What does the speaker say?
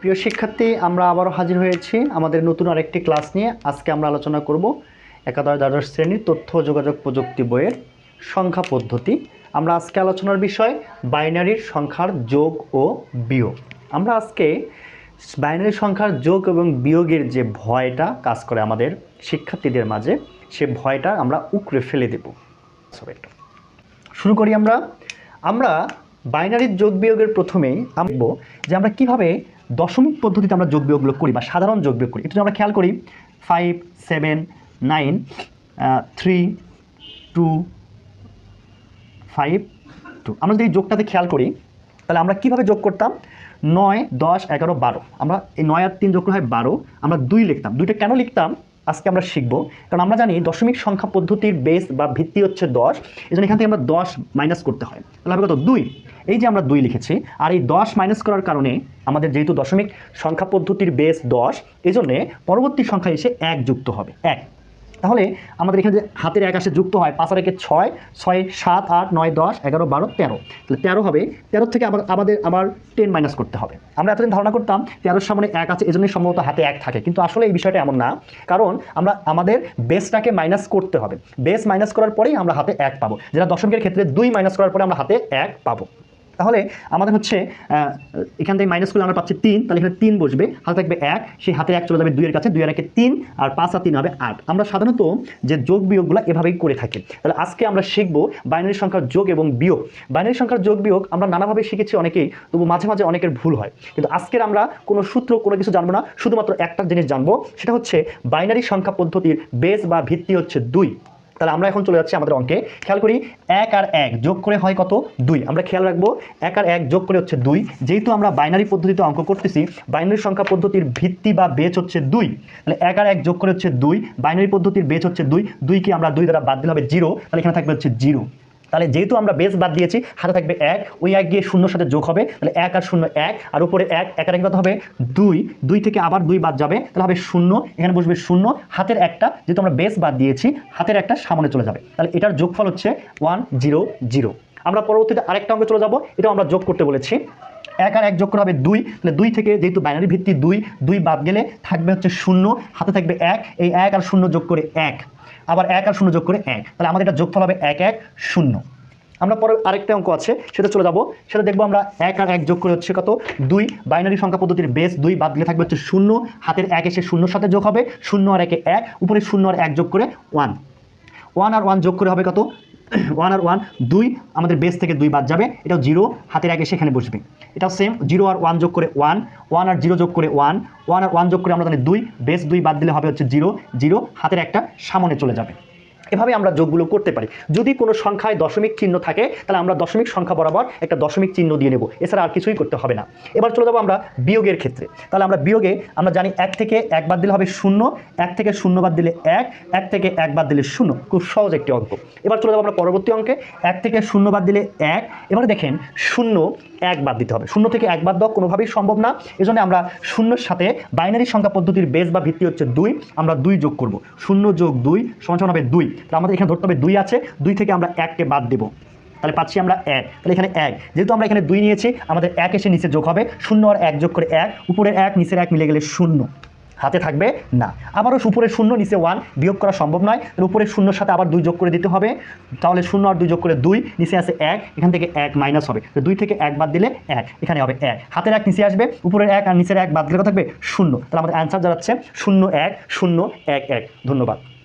প্রিয় শিক্ষার্থী, আমরা আবারও হাজির হয়েছি আমাদের নতুন আরেকটি ক্লাস নিয়ে। আজকে আমরা আলোচনা করব একাদশ দ্বাদশ শ্রেণির তথ্য যোগাযোগ প্রযুক্তি বইয়ের সংখ্যা পদ্ধতি। আমরা আজকে আলোচনার বিষয় বাইনারির সংখ্যার যোগ ও বিয়োগ। আমরা আজকে বাইনারি সংখ্যার যোগ এবং বিয়োগের যে ভয়টা কাজ করে আমাদের শিক্ষার্থীদের মাঝে, সে ভয়টা আমরা উকড়ে ফেলে দেব। শুরু করি আমরা। আমরা বাইনারির যোগ বিয়োগের প্রথমেই দেখব যে আমরা কীভাবে দশমিক পদ্ধতিতে আমরা যোগ বিয়োগগুলো করি বা সাধারণ যোগ বিয়োগ করি। একটু আমরা খেয়াল করি five seven nine three two five two আমরা যদি যোগটাতে খেয়াল করি, তাহলে আমরা কীভাবে যোগ করতাম? নয়, দশ, এগারো, বারো। আমরা এই নয় আর তিন যোগ হয় বারো, আমরা দুই লিখতাম। দুইটা কেন লিখতাম? আজকে আমরা শিখব। কারণ আমরা জানি দশমিক সংখ্যা পদ্ধতির বেস বা ভিত্তি হচ্ছে দশ। এই জন্য এখান থেকে আমরা দশ মাইনাস করতে হয়। তাহলে হবে কত? দুই। এই যে আমরা দুই লিখেছি, আর এই দশ মাইনাস করার কারণে আমাদের যেহেতু দশমিক সংখ্যা পদ্ধতির বেস দশ এই জন্যে পরবর্তী সংখ্যা এসে এক যুক্ত হবে, এক। তাহলে আমাদের এখানে যে হাতের এক আসে যুক্ত হয়, পাঁচ আর একে ছয় ছয় সাত আট নয় দশ, এগারো বারো তেরো। তাহলে তেরো হবে, তেরো থেকে আবার, আমাদের আবার টেন মাইনাস করতে হবে। আমরা এতদিন ধারণা করতাম তেরোর সামনে এক আছে, এজন্যই সম্ভবত হাতে এক থাকে, কিন্তু আসলে এই বিষয়টা এমন না, কারণ আমরা, আমাদের বেসটাকে মাইনাস করতে হবে। বেস মাইনাস করার পরেই আমরা হাতে এক পাবো। যেটা দশমিকের ক্ষেত্রে দুই মাইনাস করার পরে আমরা হাতে এক পাবো। তাহলে আমাদের হচ্ছে এখান থেকে মাইনাস করলে আমরা পাচ্ছি তিন, তাহলে এখানে তিন বসবে। হাতে থাকবে এক, সেই হাতে এক চলে যাবে দুইয়ের কাছে দুই আর একে তিন, আর পাঁচ আর তিন হবে আট। আমরা সাধারণত যে যোগ বিয়োগগুলো এভাবেই করে থাকি। তাহলে আজকে আমরা শিখব বাইনারি সংখ্যার যোগ এবং বিয়োগ। বাইনারি সংখ্যার যোগ বিয়োগ আমরা নানাভাবে শিখেছি অনেকেই, তবু মাঝে মাঝে অনেকের ভুল হয়। কিন্তু আজকের আমরা কোনো সূত্র, কোনো কিছু জানব না, শুধুমাত্র একটা জিনিস জানব, সেটা হচ্ছে বাইনারি সংখ্যা পদ্ধতির বেস বা ভিত্তি হচ্ছে দুই। তাহলে আমরা এখন চলে যাচ্ছি আমাদের অঙ্কে। খেয়াল করি, এক আর এক যোগ করে হয় কত? দুই। আমরা খেয়াল রাখব, এক আর এক যোগ করে হচ্ছে দুই। যেহেতু আমরা বাইনারি পদ্ধতিতে অঙ্ক করতেছি বাইনারি সংখ্যা পদ্ধতির ভিত্তি বা বেচ হচ্ছে দুই। তাহলে এক আর এক যোগ করে হচ্ছে দুই বাইনারি পদ্ধতির বেচ হচ্ছে দুই। দুইকে আমরা দুই দ্বারা বাদ দিলে হবে জিরো। তাহলে এখানে থাকবে হচ্ছে জিরো। তাহলে যেহেতু আমরা বেস বাদ দিয়েছি, হাতে থাকবে এক, ওই এক গিয়ে শূন্যর সাথে যোগ হবে, তাহলে এক আর শূন্য এক, আর উপরে এক এক আর এক কত হবে? দুই দুই থেকে আবার দুই বাদ যাবে, তাহলে হবে শূন্য, এখানে বসবে শূন্য, হাতের একটা, যেহেতু আমরা বেস বাদ দিয়েছি, হাতের একটা সামনে চলে যাবে, তাহলে এটার যোগফল হচ্ছে ওয়ান জিরো জিরো আমরা পরবর্তীতে আরেকটা অঙ্কে চলে যাব, এটাও আমরা যোগ করতে বলেছি। এক আর এক যোগ করা হবে দুই, তাহলে দুই থেকে যেহেতু বাইনারি ভিত্তি দুই দুই বাদ গেলে থাকবে হচ্ছে শূন্য, হাতে থাকবে এক, এই এক আর শূন্য যোগ করে এক, আবার এক আর শূন্য যোগ করে এক, তাহলে আমাদের এটা যোগফল হবে এক এক, শূন্য। আমরা পরে আরেকটা অঙ্ক আছে, সেটা চলে যাব, সেটা দেখব আমরা এক আর এক যোগ করে হচ্ছে কত? দুই বাইনারি সংখ্যা পদ্ধতির বেস দুই বাদ দিলে থাকবে হচ্ছে শূন্য, হাতের এক এসে শূন্যর সাথে যোগ হবে, শূন্য আর একে এক, উপরে শূন্য আর এক যোগ করে ওয়ান ওয়ান আর ওয়ান যোগ করে হবে কত? ওয়ান আর ওয়ান দুই, আমাদের বেস থেকে দুই বাদ যাবে। এটাও জিরো হাতের আগে সেখানে বসবে। এটাও সেম জিরো আর ওয়ান যোগ করে ওয়ান ওয়ান আর জিরো যোগ করে ওয়ান ওয়ান আর ওয়ান যোগ করে আমরা জানি দুই বেস দুই বাদ দিলে হবে হচ্ছে জিরো জিরো হাতের একটা সামনে চলে যাবে। এভাবে আমরা যোগগুলো করতে পারি। যদি কোনো সংখ্যায় দশমিক চিহ্ন থাকে, তাহলে আমরা দশমিক সংখ্যা বরাবর একটা দশমিক চিহ্ন দিয়ে নেব। এছাড়া আর কিছুই করতে হবে না। এবার চলে যাব আমরা বিয়োগের ক্ষেত্রে। তাহলে আমরা বিয়োগে আমরা জানি এক থেকে এক বাদ দিলে হবে শূন্য, এক থেকে শূন্য বাদ দিলে এক এক থেকে এক বাদ দিলে শূন্য। খুব সহজ একটি অঙ্ক। এবার চলে যাব আমরা পরবর্তী অঙ্কে। এক থেকে শূন্য বাদ দিলে এক। এবারে দেখেন, শূন্য এক বাদ দিতে হবে। শূন্য থেকে এক বাদ দেওয়া কোনোভাবেই সম্ভব না। এজন্য আমরা শূন্যর সাথে বাইনারি সংখ্যা পদ্ধতির বেস বা ভিত্তি হচ্ছে দুই, আমরা দুই যোগ করব। শূন্য যোগ দুই সমান হবে দুই। তাহলে আমাদের এখানে ধরতে হবে দুই আছে, দুই থেকে আমরা এককে বাদ দেবো। তাহলে পাচ্ছি আমরা এক। তাহলে এখানে এক। যেহেতু আমরা এখানে দুই নিয়েছি, আমাদের এক এসে নিচে যোগ হবে। শূন্য আর এক যোগ করে এক, উপরের এক, নিচের এক মিলে গেলে শূন্য। হাতে থাকবে না। আবারও উপরে শূন্য, নিচে ওয়ান বিয়োগ করা সম্ভব নয়। তাহলে উপরে শূন্যর সাথে আবার দুই যোগ করে দিতে হবে। তাহলে শূন্য আর দুই যোগ করে দুই, নিচে আসে এক, এখান থেকে এক মাইনাস হবে। তো দুই থেকে এক বাদ দিলে এক, এখানে হবে এক। হাতের এক নিচে আসবে, উপরের এক আর নিচের এক বাদ দিলে থাকবে? শূন্য। তাহলে আমাদের অ্যান্সার দাঁড়াচ্ছে শূন্য এক শূন্য এক এক। ধন্যবাদ।